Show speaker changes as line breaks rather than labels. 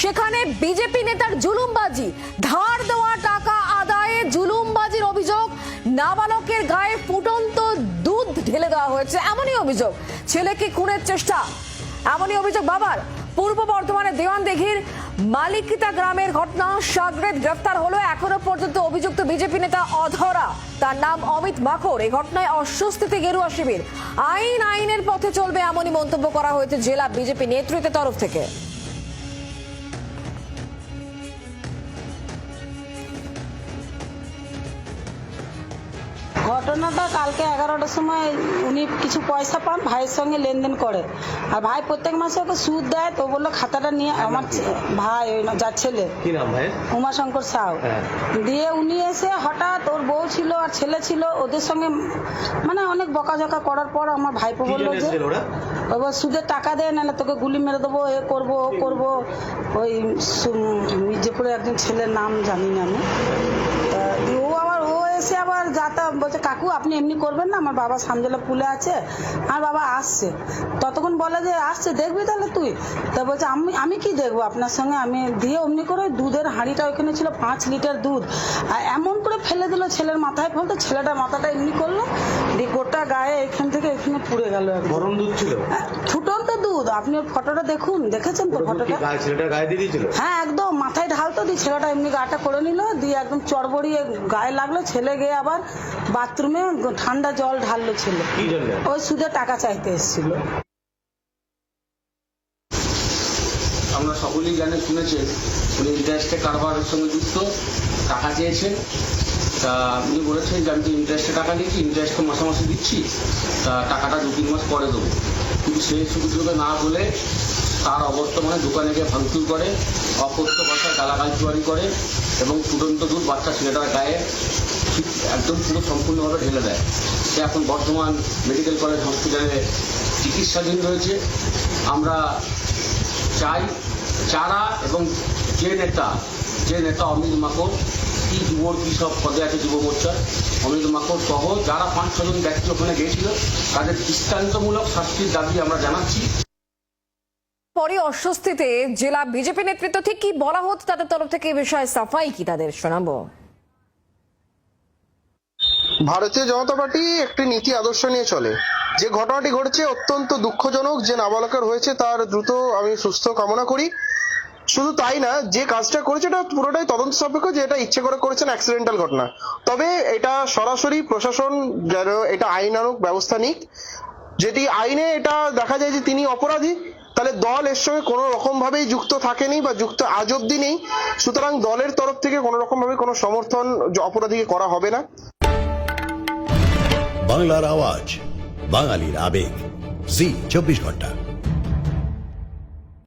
সেখানে বিজেপি নেতার জুলুমবাজি, ধার দেওয়া টাকা আদায়ে জুলুমবাজির অভিযোগ, নাবালকের গায়ে ফুটন্ত দুধ ঢেলে দেওয়া হয়েছে, এমনই অভিযোগ। ছেলেকে খুনের চেষ্টা? এমনই অভিযোগ বাবার। পূর্ব বর্ধমানের দেওয়ান দিঘির মালিকিতা গ্রামের ঘটনা, সাগরেদ গ্রেফতার হলো, এখনও পর্যন্ত অভিযুক্ত বিজেপি নেতা অধরা। তার নাম অমিত মাখর। এই ঘটনায় অস্বস্তিতে গেরুয়া শিবির। আইন আইনের পথে চলবে এমনই মন্তব্য করা হয়েছে জেলা বিজেপি নেতৃত্বের তরফ থেকে।
ঘটনাটা কালকে এগারোটার সময় উনি কিছু পয়সা পান ভাইয়ের সঙ্গে লেনদেন করে। আর ভাই প্রত্যেক মাসে ওকে সুদ দেয় তো বলল খাতাটা নিয়ে আমার ছে- ভাই ওই যার ছেলে। উমাশঙ্কর সাউ।
হ্যাঁ।
দিয়ে উনি এসে হঠাৎ ওর বউ ছিল আর ছেলে ছিল ওদের সঙ্গে মানে অনেক বকাঝকা করার পর আমার ভাইপো বলল যে এবার সুদের টাকা দেয় নাহলে তোকে গুলি মেরে দেবো এ করব ও করব। ওই মির্জাপুরে একজন ছেলের নাম জানি না আমি। ও এসে আবার যাতা বলছে কাকু আপনি এমনি করবেন না আমার বাবা সামজলা পুলে আছে আর বাবা আসছে। ততক্ষণ বলে যে আসছে দেখবি তাহলে তুই? তা বলছে আমি আমি কি দেখব? আপনার সঙ্গে আমি দিয়ে অমনি করে দুধের হাঁড়িটা ওখানে ছিল পাঁচ লিটার দুধ আর এমন করে ফেলে দিল ছেলের মাথায় ফেলতো ছেলেটা মাথাটা এমনি করল দিয়ে গোটা গায়ে এখান থেকে এখানে পুড়ে গেল
গরম দুধ ছিল?
হ্যাঁ, ফুটন্ত দুধ আপনি ওর ফটোটা দেখুন দেখেছেন তো ফটোটা?
ছেলেটার গায়ে দিয়ে দিয়েছিল?
হ্যাঁ একদম মাথায় ঢালতো দিয়ে ছেলেটা এমনি গাটা করে নিল দিয়ে একদম চড়বড়িয়ে গায়ে লাগল ছেলে গিয়ে আবার বাথরুমে ঠান্ডা জল ঢাললো ছেলে। ওই সুদে টাকা চাইতে এসেছিল।
আমরা সকলেই জানেন শুনেছেন উনি ইন্টারেস্টের কারবারের সঙ্গে যুক্ত টাকা চেয়েছেন তা উনি বলেছেন যে আমি তো ইন্টারেস্টে টাকা নিয়েছি ইন্টারেস্ট তো মাসে মাসে দিচ্ছি তা টাকাটা দু তিন মাস পরে দেবো। কিন্তু সেই সুযোগে না বলে তার অবর্তমানে দোকানে গিয়ে ভাঙচুর করে, অকথ্য ভাষায় গালাগাল চুয়ারি করে এবং ফুটন্ত দুধ বাচ্চা ছেলেটার গায়ে একদম পুরো সম্পূর্ণভাবে ঢেলে দেয়। সে এখন বর্ধমান মেডিকেল কলেজ হসপিটালে চিকিৎসাধীন রয়েছে। আমরা চাই যারা এবং যে নেতা যে নেতা অমিত মাকড় কি যুবর কি সব পদে আছে যুব মোর্চার অমিত মাকড় সহ যারা পাঁচ ছজন ব্যক্তি ওখানে গিয়েছিল তাদের দৃষ্টান্তমূলক শাস্তির দাবি আমরা জানাচ্ছি।
পরে অস্বস্তিতে জেলা বিজেপি নেতৃত্ব ঠিক কি বলা হচ্ছে তাদের তরফ থেকে এই বিষয়ে সাফাই কি তাদের শোনাবো?
ভারতীয় জনতা পার্টি একটি নীতি আদর্শ নিয়ে চলে। যে ঘটনাটি ঘটেছে অত্যন্ত দুঃখজনক যে নাবালকের হয়েছে তার দ্রুত আমি সুস্থ কামনা করি। শুধু তাই না, যে কাজটা করেছে এটা পুরোটাই তদন্ত সাপেক্ষ যে এটা ইচ্ছে করে করেছেন অ্যাক্সিডেন্টাল ঘটনা। তবে এটা সরাসরি প্রশাসন যেন এটা আইনানুক ব্যবস্থা নিক। যেটি আইনে এটা দেখা যায় যে তিনি অপরাধী, তাহলে দল এর সঙ্গে কোনো রকম ভাবেই যুক্ত থাকেনি বা যুক্ত আজ অব্দি নেই। সুতরাং দলের তরফ থেকে কোনো রকম ভাবে কোনো সমর্থন অপরাধীকে করা হবে না।
বাংলার আওয়াজ, বাঙালির আবেগ। জি, চব্বিশ ঘণ্টা।